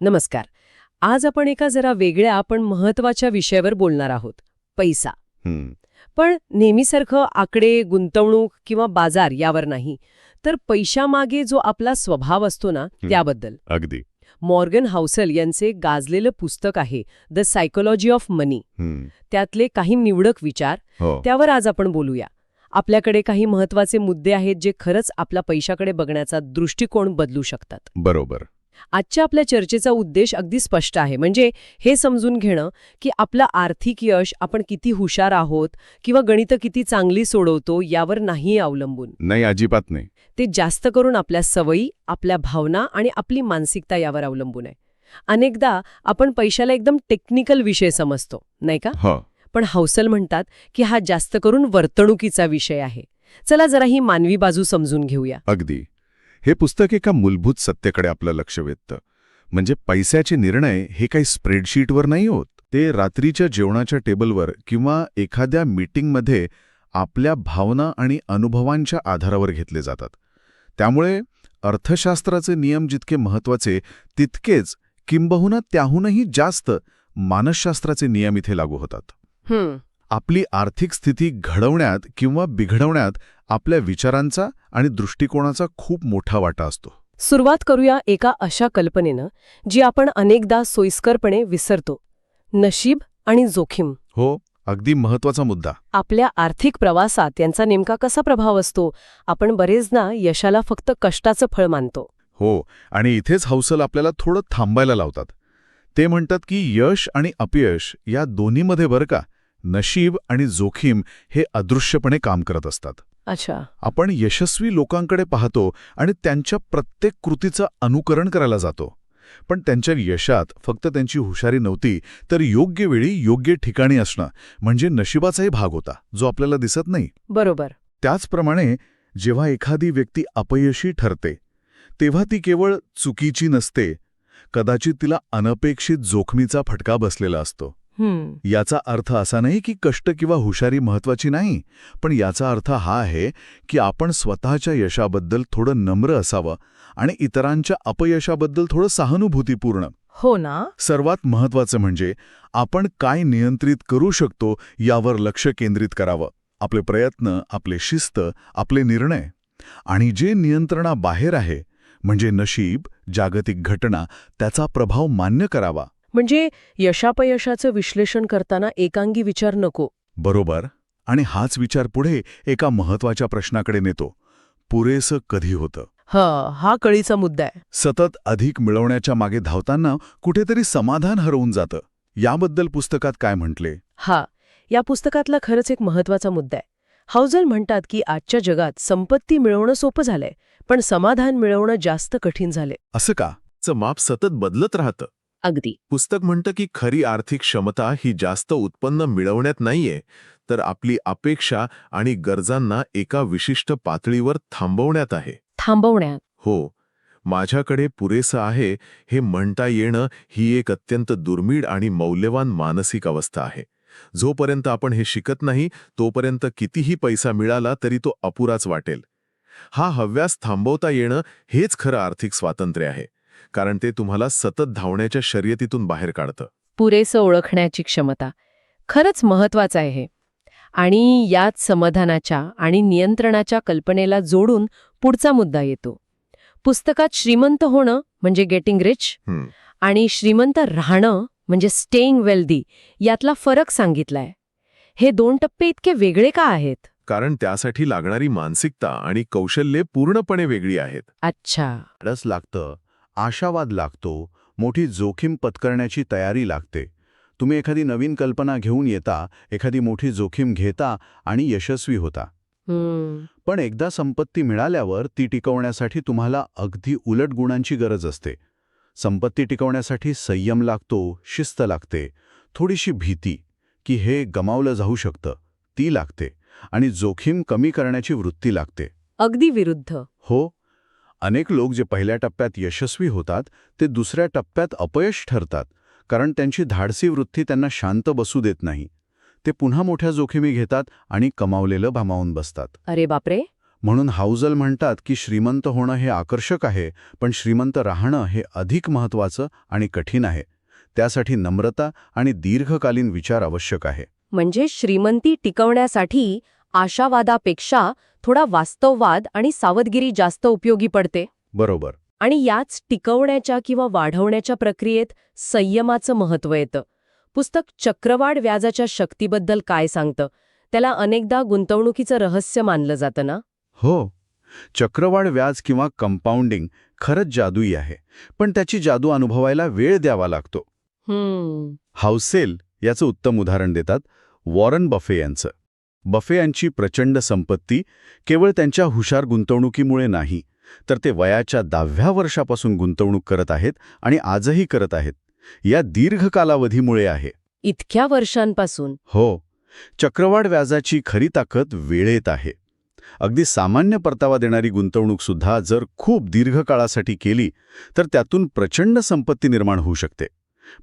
नमस्कार. आज आपण एका जरा वेगळ्या पण महत्त्वाच्या विषयावर बोलणार आहोत पैसा. पण नेहमीसारखं आकडे गुंतवणूक किंवा बाजार यावर नाही. तर पैशामागे जो आपला स्वभाव असतो ना त्याबद्दल. अगदी. मॉर्गन हाऊसल यांचे गाजलेलं पुस्तक आहे द सायकोलॉजी ऑफ मनी. त्यातले काही निवडक विचार. हो. त्यावर आज आपण बोलूया. आपल्याकडे काही महत्त्वाचे मुद्दे आहेत जे खरंच आपला पैशाकडे बघण्याचा दृष्टिकोन बदलू शकतात. बरोबर. आजच्या आपल्या चर्चेचा उद्देश अगदी स्पष्ट आहे. म्हणजे हे समजून घेणं की आपलं आर्थिक यश आपण किती हुशार आहोत किंवा गणितं किती चांगली सोडवतो यावर नाही अवलंबून. नाही अजिबात नाही. ते जास्त करून आपल्या सवयी आपल्या भावना आणि आपली मानसिकता यावर अवलंबून आहे. अनेकदा आपण पैशाला एकदम टेक्निकल विषय समजतो नाही का? हो. पण हौसल म्हणतात की हा जास्त करून वर्तणुकीचा विषय आहे. चला जरा ही मानवी बाजू समजून घेऊया. अगदी. हे पुस्तक एका मूलभूत सत्तेकडे आपलं लक्ष वेधतं. म्हणजे पैशाचे निर्णय हे काही स्प्रेडशीटवर नाही होत. ते रात्रीच्या जेवणाच्या टेबलवर किंवा एखाद्या मीटिंगमध्ये आपल्या भावना आणि अनुभवांच्या आधारावर घेतले जातात. त्यामुळे अर्थशास्त्राचे नियम जितके महत्त्वाचे तितकेच किंबहुना त्याहूनही जास्त मानसशास्त्राचे नियम इथे लागू होतात. हम्म आपली आर्थिक स्थिती घडवण्यात किंवा बिघडवण्यात आपल्या विचारांचा आणि दृष्टिकोनाचा खूप मोठा वाटा असतो. सुरुवात करूया एका अशा कल्पनेनं जी आपण अनेकदा सोयीस्करपणे विसरतो. नशीब आणि जोखीम. हो अगदी महत्त्वाचा मुद्दा. आपल्या आर्थिक प्रवासात यांचा नेमका कसा प्रभाव असतो आपण बरेचदा यशाला फक्त कष्टाचं फळ मानतो. हो आणि इथेच हौसल आपल्याला थोडं थांबायला लावतात. ते म्हणतात की यश आणि अपयश या दोन्हीमध्ये बरं का? नशीब आणि जोखीम हे अदृश्यपणे काम करत असतात. अच्छा. आपण यशस्वी लोकांकडे पाहतो आणि त्यांच्या प्रत्येक कृतीचं अनुकरण करायला जातो. पण त्यांच्या यशात फक्त त्यांची हुशारी नव्हती तर योग्य वेळी योग्य ठिकाणी असणं म्हणजे नशिबाचाही भाग होता जो आपल्याला दिसत नाही. बरोबर. त्याचप्रमाणे जेव्हा एखादी व्यक्ती अपयशी ठरते तेव्हा ती केवळ चुकीची नसते कदाचित तिला अनपेक्षित जोखमीचा फटका बसलेला असतो. याचा अर्थ असा नाही की कष्ट किंवा हुशारी महत्वाची नाही पण याचा अर्थ हा आहे की आपण स्वतःच्या यशाबद्दल थोडं नम्र असावं आणि इतरांच्या अपयशाबद्दल थोडं सहानुभूतीपूर्ण. हो ना? सर्वात महत्वाचं म्हणजे आपण काय नियंत्रित करू शकतो यावर लक्ष केंद्रित करावं. आपले प्रयत्न आपले शिस्त आपले निर्णय. आणि जे नियंत्रणाबाहेर आहे म्हणजे नशीब जागतिक घटना त्याचा प्रभाव मान्य करावा. म्हणजे यशापयशाचं विश्लेषण करताना एकांगी विचार नको. बरोबर. आणि हाच विचार पुढे एका महत्त्वाच्या प्रश्नाकडे नेतो. पुरेसं कधी होतं? ह हा कळीचा मुद्दा आहे. सतत अधिक मिळवण्याच्या मागे धावताना कुठेतरी समाधान हरवून जातं. याबद्दल पुस्तकात काय म्हटले? हा या पुस्तकातला खरंच एक महत्त्वाचा मुद्दा आहे. हाऊजल म्हणतात की आजच्या जगात संपत्ती मिळवणं सोपं झालंय पण समाधान मिळवणं जास्त कठीण झाले असं का? चं माप सतत बदलत राहतं. अगदी. पुस्तक म्हणतं की खरी आर्थिक क्षमता ही जास्त उत्पन्न मिळवण्यात नाहीये तर आपली अपेक्षा आणि गरजांना एका विशिष्ट पातळीवर थांबवण्यात आहे. थांबवण्यात. हो माझ्याकडे पुरेसं आहे हे म्हणता येणं ही एक अत्यंत दुर्मिळ आणि मौल्यवान मानसिक अवस्था आहे. जोपर्यंत आपण हे शिकत नाही तोपर्यंत कितीही पैसा मिळाला तरी तो अपुराच वाटेल. हा हव्यास थांबवता येणं हेच खरं आर्थिक स्वातंत्र्य आहे. कारण ते तुम्हाला सतत धावण्याच्या शर्यतीतून बाहेर काढतं. पुरेसं ओळखण्याची क्षमता खरंच महत्वाचं आहे हे. आणि यात समाधानाच्या आणि नियंत्रणाच्या कल्पनेला जोडून पुढचा मुद्दा येतो. पुस्तकात श्रीमंत होणं म्हणजे गेटिंग रिच. आणि श्रीमंत राहणं म्हणजे स्टेईंग वेल्दी यातला फरक सांगितलाय. हे दोन टप्पे इतके वेगळे का आहेत? कारण त्यासाठी लागणारी मानसिकता आणि कौशल्ये पूर्णपणे वेगळी आहेत. अच्छा. रस लागतं. आशावाद लागतो मोठी जोखीम पत्करण्याची तयारी लागते. तुम्ही एखादी नवीन कल्पना घेऊन येता एखादी मोठी जोखीम घेता आणि यशस्वी होता. पण एकदा संपत्ती मिळाल्यावर ती टिकवण्यासाठी तुम्हाला अगदी उलट गुणांची गरज असते. संपत्ती टिकवण्यासाठी संयम लागतो शिस्त लागते थोडीशी भीती की हे गमावलं जाऊ शकतं ती लागते आणि जोखीम कमी करण्याची वृत्ती लागते. अगदी विरुद्ध. हो अनेक लोक जे पहिल्या टप्प्यात यशस्वी होतात ते दुसऱ्या टप्प्यात अपयश ठरतात कारण त्यांची धाडसी वृत्ती त्यांना शांत बसू देत नाही. ते पुन्हा मोठ्या जोखीमी घेतात आणि कमावलेलं भामावून बसतात. अरे बापरे! म्हणून हाऊजल म्हणतात की श्रीमंत होणं हे आकर्षक आहे पण श्रीमंत राहणं हे अधिक महत्त्वाचं आणि कठीण आहे. त्यासाठी नम्रता आणि दीर्घकालीन विचार आवश्यक आहे. म्हणजे श्रीमंती टिकवण्यासाठी आशावादापेक्षा थोडा वास्तववाद आणि सावधगिरी जास्त उपयोगी पडते. बरोबर. आणि याच टिकवण्याच्या किंवा वाढवण्याच्या प्रक्रियेत संयमाचं महत्त्व येतं. पुस्तक चक्रवाढ व्याजाच्या शक्तीबद्दल काय सांगतं? त्याला अनेकदा गुंतवणुकीचं रहस्य मानलं जातं ना? हो. चक्रवाढ व्याज किंवा कंपाऊंडिंग खरंच जादुई आहे पण त्याची जादू अनुभवायला वेळ द्यावा लागतो. हाऊसेल याचं उत्तम उदाहरण देतात वॉरन बफे यांचं. बफे यांची प्रचंड संपत्ती केवळ त्यांच्या हुशार गुंतवणुकीमुळे नाही तर ते वयाच्या दहाव्या वर्षापासून गुंतवणूक करत आहेत आणि आजही करत आहेत. या दीर्घ कालावधीमुळे आहे. इतक्या वर्षांपासून? हो. चक्रवाढ व्याजाची खरी ताकद वेळेत आहे. अगदी सामान्य परतावा देणारी गुंतवणूकसुद्धा जर खूप दीर्घ काळासाठी केली तर त्यातून प्रचंड संपत्ती निर्माण होऊ शकते.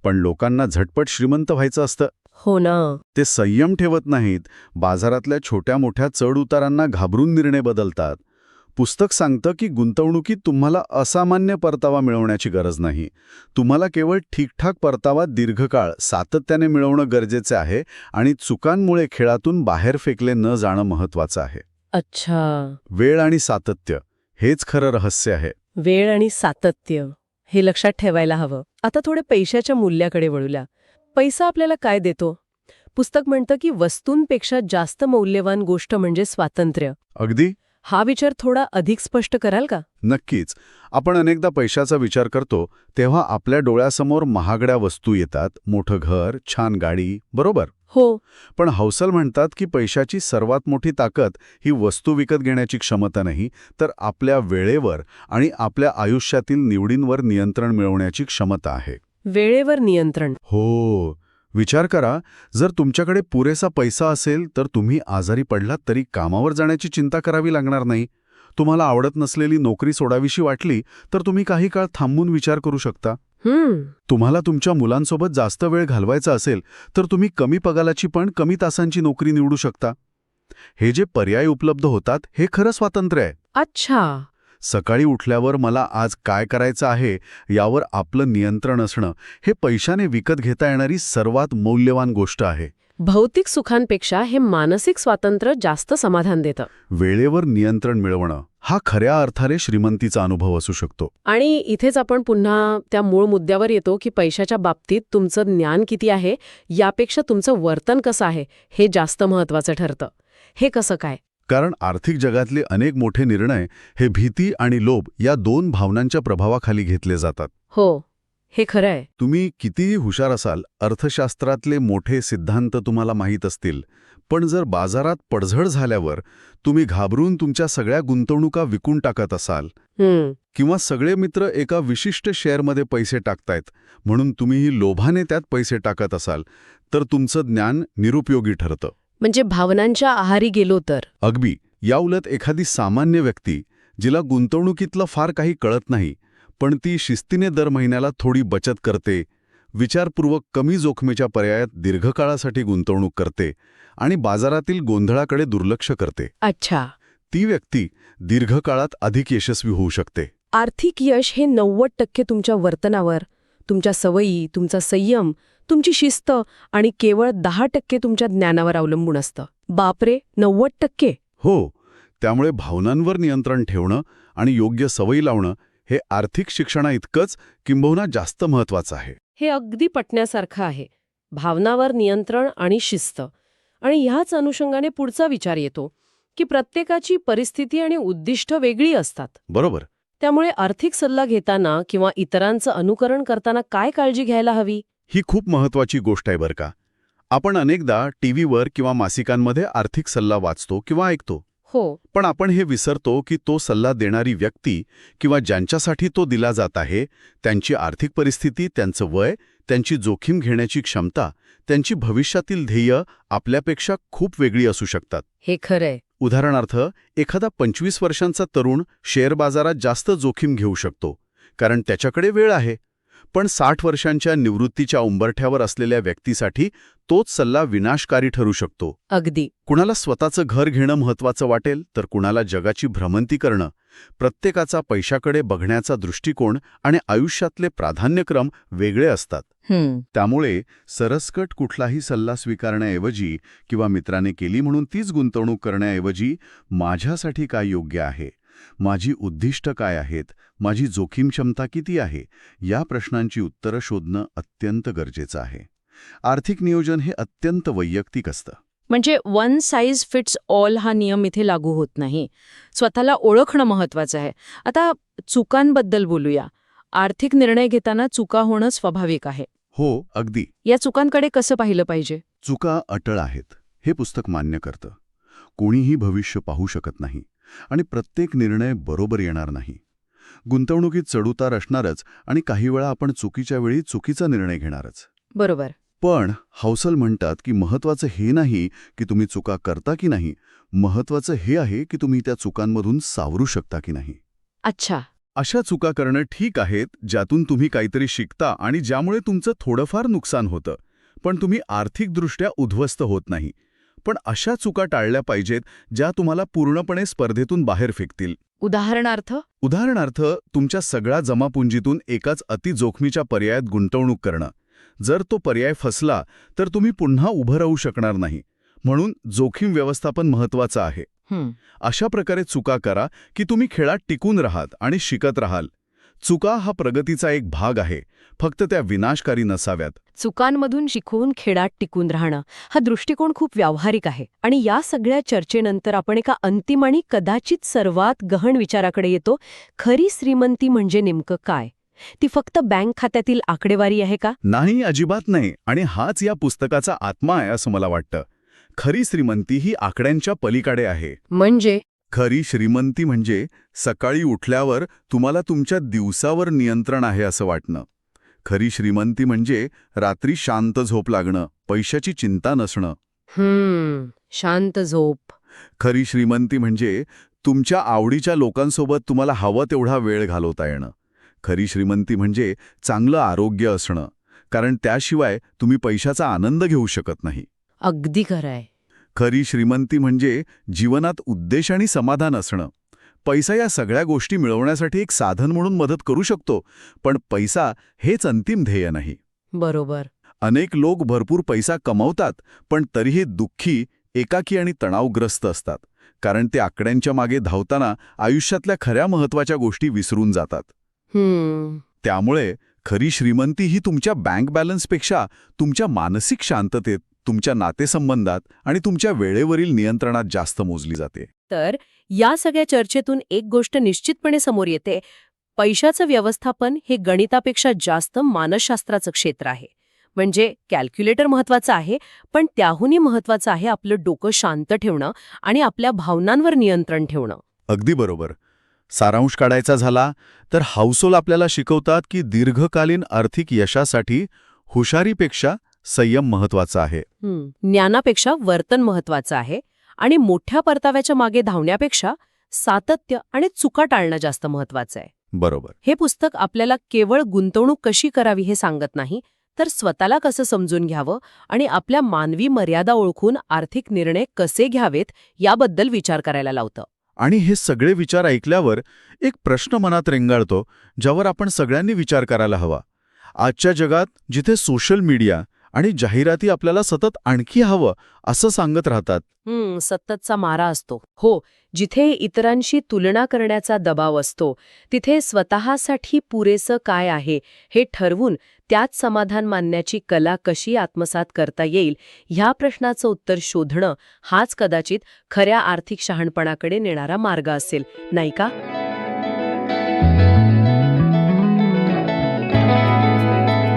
पण लोकांना झटपट श्रीमंत व्हायचं असतं. हो ना. ते संयम ठेवत नाहीत. बाजारातल्या छोट्या मोठ्या चढउतारांना घाबरून निर्णय बदलतात. पुस्तक सांगतं की गुंतवणुकीत तुम्हाला असामान्य परतावा मिळवण्याची गरज नाही. तुम्हाला केवळ ठीकठाक परतावा दीर्घकाळ सातत्याने मिळवणं गरजेचे आहे आणि चुकांमुळे खेळातून बाहेर फेकले न जाणं महत्वाचं आहे. अच्छा. वेळ आणि सातत्य हेच खरं रहस्य आहे. वेळ आणि सातत्य हे लक्षात ठेवायला हवं. आता थोडे पैशाच्या मूल्याकडे वळूया. पैसा आपल्याला काय देतो? पुस्तक म्हणतं की वस्तूंपेक्षा जास्त मौल्यवान गोष्ट म्हणजे स्वातंत्र्य. अगदी? हा विचार थोडा अधिक स्पष्ट कराल का? नक्कीच. आपण अनेकदा पैशाचा विचार करतो तेव्हा आपल्या डोळ्यासमोर महागड्या वस्तू येतात मोठं घर छान गाडी बरोबर? हो. पण हौसल म्हणतात की पैशाची सर्वात मोठी ताकद ही वस्तू विकत घेण्याची क्षमता नाही तर आपल्या वेळेवर आणि आपल्या आयुष्यातील निवडींवर नियंत्रण मिळवण्याची क्षमता आहे. वेळेवर नियंत्रण. हो विचार करा जर तुमच्याकडे पुरेसा पैसा असेल तर तुम्ही आजारी पडलात तरी कामावर जाण्याची चिंता करावी लागणार नाही. तुम्हाला आवडत नसलेली नोकरी सोडावीशी वाटली तर तुम्ही काही काळ थांबून विचार करू शकता. तुम्हाला तुमच्या मुलांसोबत जास्त वेळ घालवायचा असेल तर तुम्ही कमी पगाराची पण कमी तासांची नोकरी निवडू शकता. हे जे पर्याय उपलब्ध होतात हे खरं स्वातंत्र्य आहे. अच्छा. सकाळी उठल्यावर मला आज काय करायचं आहे यावर आपलं नियंत्रण असणं हे पैशाने विकत घेता येणारी सर्वात मौल्यवान गोष्ट आहे. भौतिक सुखांपेक्षा हे मानसिक स्वातंत्र्य जास्त समाधान देतं. वेळेवर नियंत्रण मिळवणं हा खऱ्या अर्थाने श्रीमंतीचा अनुभव असू शकतो. आणि इथेच आपण पुन्हा त्या मूळ मुद्द्यावर येतो की पैशाच्या बाबतीत तुमचं ज्ञान किती आहे यापेक्षा तुमचं वर्तन कसं आहे हे जास्त महत्वाचं ठरतं. हे कसं काय? कारण आर्थिक जगातले अनेक मोठे निर्णय हे भीती आणि लोभ या दोन भावनांच्या प्रभावाखाली घेतले जातात. हो हे खरं आहे तुम्ही कितीही हुशार असाल अर्थशास्त्रातले मोठे सिद्धांत तुम्हाला माहीत असतील पण जर बाजारात पडझड झाल्यावर तुम्ही घाबरून तुमच्या सगळ्या गुंतवणुका विकून टाकत असाल किंवा सगळे मित्र एका विशिष्ट शेअरमध्ये पैसे टाकतायत म्हणून तुम्हीही लोभाने त्यात पैसे टाकत असाल तर तुमचं ज्ञान निरुपयोगी ठरतं. म्हणजे भावनांच्या आहारी गेलो तर. अगदी. याउलट एखादी सामान्य व्यक्ती जिला गुंतवणुकीतलं फार काही कळत नाही पण ती शिस्तीने दर महिन्याला थोडी बचत करते विचारपूर्वक कमी जोखमीच्या पर्यायात दीर्घकाळासाठी गुंतवणूक करते आणि बाजारातील गोंधळाकडे दुर्लक्ष करते. अच्छा. ती व्यक्ती दीर्घकाळात अधिक यशस्वी होऊ शकते. आर्थिक यश हे नव्वद टक्के तुमच्या वर्तनावर तुमच्या सवयी तुमचा संयम तुमची शिस्त आणि केवळ दहा टक्के तुमच्या ज्ञानावर अवलंबून असतं. बापरे नव्वद टक्के. हो त्यामुळे भावनांवर नियंत्रण ठेवणं आणि योग्य सवयी लावणं हे आर्थिक शिक्षणा इतकंच किंबहुना जास्त महत्वाचं आहे. हे अगदी पटण्यासारखं आहे. भावनावर नियंत्रण आणि शिस्त. आणि ह्याच अनुषंगाने पुढचा विचार येतो की प्रत्येकाची परिस्थिती आणि उद्दिष्ट वेगळी असतात. बरोबर. त्यामुळे आर्थिक सल्ला घेताना किंवा इतरांचं अनुकरण करताना काय काळजी घ्यायला हवी? ही खूप महत्वाची गोष्ट आहे बरं का. आपण अनेकदा टीव्हीवर किंवा मासिकांमध्ये आर्थिक सल्ला वाचतो किंवा ऐकतो. हो. पण आपण हे विसरतो की तो सल्ला देणारी व्यक्ती किंवा ज्यांच्यासाठी तो दिला जात आहे त्यांची आर्थिक परिस्थिती त्यांचं वय त्यांची जोखीम घेण्याची क्षमता त्यांची भविष्यातील ध्येय आपल्यापेक्षा खूप वेगळी असू शकतात. हे खरंय. उदाहरणार्थ एखादा पंचवीस वर्षांचा तरुण शेअर बाजारात जास्त जोखीम घेऊ शकतो कारण त्याच्याकडे वेळ आहे. पण साठ वर्षांच्या निवृत्तीच्या उंबरठ्यावर असलेल्या व्यक्तीसाठी तोच सल्ला विनाशकारी ठरू शकतो. अगदी. कुणाला स्वतःचं घर घेणं महत्वाचं वाटेल तर कुणाला जगाची भ्रमंती करणं. प्रत्येकाचा पैशाकडे बघण्याचा दृष्टिकोन आणि आयुष्यातले प्राधान्यक्रम वेगळे असतात. त्यामुळे सरसकट कुठलाही सल्ला स्वीकारण्याऐवजी किंवा मित्राने केली म्हणून तीच गुंतवणूक करण्याऐवजी माझ्यासाठी काय योग्य आहे? माझी उद्दिष्ट काय आहेत? माझी जोखीम क्षमता किती आहे? या प्रश्नांची उत्तरं शोधणं अत्यंत गरजेचं आहे. आर्थिक नियोजन हे अत्यंत वैयक्तिक असतं. म्हणजे वन साईज फिट्स ऑल हा नियम इथे लागू होत नाही. स्वतःला ओळखणं महत्वाचं आहे. आता चुकांबद्दल बोलूया. आर्थिक निर्णय घेताना चुका होणं स्वाभाविक आहे. हो अगदी. या चुकांकडे कसं पाहिलं पाहिजे? चुका अटळ आहेत हे पुस्तक मान्य करतं. कोणीही भविष्य पाहू शकत नाही. आणि प्रत्येक निर्णय बरोबर येणार नाही. गुंतवणुकीत चढउतार असणारच आणि काही वेळा आपण चुकीच्या वेळी चुकीचा निर्णय घेणारच. बरोबर. पण हौसल म्हणतात की महत्वाचं हे नाही की तुम्ही चुका करता की नाही महत्वाचं हे आहे की तुम्ही त्या चुकांमधून सावरू शकता की नाही. अच्छा. अशा चुका करणं ठीक आहेत ज्यातून तुम्ही काहीतरी शिकता आणि ज्यामुळे तुमचं थोडंफार नुकसान होतं पण तुम्ही आर्थिकदृष्ट्या उद्ध्वस्त होत नाही. पण अशा चुका टाळल्या पाहिजेत ज्या तुम्हाला पूर्णपणे स्पर्धेतून बाहेर फेकतील. उदाहरणार्थ? उदाहरणार्थ तुमच्या सगळ्या जमापुंजीतून एकाच अतिजोखमीच्या पर्यायात गुंतवणूक करणं. जर तो पर्याय फसला तर तुम्ही पुन्हा उभं राहू शकणार नाही. म्हणून जोखीम व्यवस्थापन महत्वाचं आहे. अशा प्रकारे चुका करा की तुम्ही खेळात टिकून राहात आणि शिकत राहाल. चुका हा प्रगतीचा एक भाग आहे फक्त त्या विनाशकारी नसाव्यात. चुकांमधून शिकून खेळात टिकून राहणं हा दृष्टिकोन खूप व्यावहारिक आहे आणि या सगळ्या चर्चेनंतर आपण एका अंतिम आणि कदाचित सर्वात गहन विचाराकडे येतो खरी श्रीमंती म्हणजे नेमकं काय? ती फक्त बँक खात्यातील आकडेवारी आहे का? नाही अजिबात नाही आणि हाच या पुस्तकाचा आत्मा आहे असं मला वाटतं. खरी श्रीमंती ही आकड्यांच्या पलीकडे आहे. म्हणजे? खरी श्रीमंती म्हणजे सकाळी उठल्यावर तुम्हाला तुमच्या दिवसावर नियंत्रण आहे असं वाटणं. खरी श्रीमंती म्हणजे रात्री शांत झोप लागणं पैशाची चिंता नसणं. हम्म शांत झोप. खरी श्रीमंती म्हणजे तुमच्या आवडीच्या लोकांसोबत तुम्हाला हवं तेवढा वेळ घालवता येणं. खरी श्रीमंती म्हणजे चांगलं आरोग्य असणं कारण त्याशिवाय तुम्ही पैशाचा आनंद घेऊ शकत नाही. अगदी खरंय. खरी श्रीमंती म्हणजे जीवनात उद्देश आणि समाधान असणं. पैसा या सगळ्या गोष्टी मिळवण्यासाठी एक साधन म्हणून मदत करू शकतो पण पैसा हेच अंतिम ध्येय नाही. बरोबर. अनेक लोक भरपूर पैसा कमवतात पण तरीही दुःखी एकाकी आणि तणावग्रस्त असतात. कारण ते आकड्यांच्या मागे धावताना आयुष्यातल्या खऱ्या महत्त्वाच्या गोष्टी विसरून जातात. त्यामुळे खरी श्रीमंती ही तुमच्या बँक बॅलन्सपेक्षा तुमच्या मानसिक शांततेत तुमच्या नातेसंबंधात आणि तुमच्या वेळेवरील नियंत्रणात जास्त मोजली जाते. तर या सगळ्या चर्चेतून एक गोष्ट निश्चितपणे समोर येते. पैशाचं व्यवस्थापन हे गणितापेक्षा जास्त मानसशास्त्राचं क्षेत्र आहे. म्हणजे कॅल्क्युलेटर महत्वाचं आहे पण त्याहूनही महत्वाचं आहे आपलं डोकं शांत ठेवणं आणि आपल्या भावनांवर नियंत्रण ठेवणं. अगदी बरोबर. सारांश काढायचा झाला तर हाऊसोल आपल्याला शिकवतात की दीर्घकालीन आर्थिक यशासाठी हुशारीपेक्षा संयम महत्त्वाचा आहे. ज्ञानापेक्षा वर्तन महत्वाचं आहे आणि मोठ्या परताव्याच्या मागे धावण्यापेक्षा सातत्य आणि चुका टाळणं जास्त महत्वाचं आहे. बरोबर. हे पुस्तक आपल्याला केवळ गुंतवणूक कशी करावी हे सांगत नाही तर स्वतःला कसं समजून घ्यावं आणि आपल्या मानवी मर्यादा ओळखून आर्थिक निर्णय कसे घ्यावेत याबद्दल विचार करायला लावतं. आणि हे सगळे विचार ऐकल्यावर एक प्रश्न मनात रेंगाळतो ज्यावर आपण सगळ्यांनी विचार करायला हवा. आजच्या जगात जिथे सोशल मीडिया आणि जाहिराती आपल्याला सतत आणखी हवं असं सांगत राहतात. सततचा मारा असतो. हो जिथे इतरांशी तुलना करण्याचा दबाव असतो तिथे स्वतःसाठी पुरेसं काय आहे हे ठरवून त्यात समाधान मानण्याची कला कशी आत्मसात करता येईल ह्या प्रश्नाचं उत्तर शोधणं हाच कदाचित खऱ्या आर्थिक शहाणपणाकडे नेणारा मार्ग असेल. नाही का?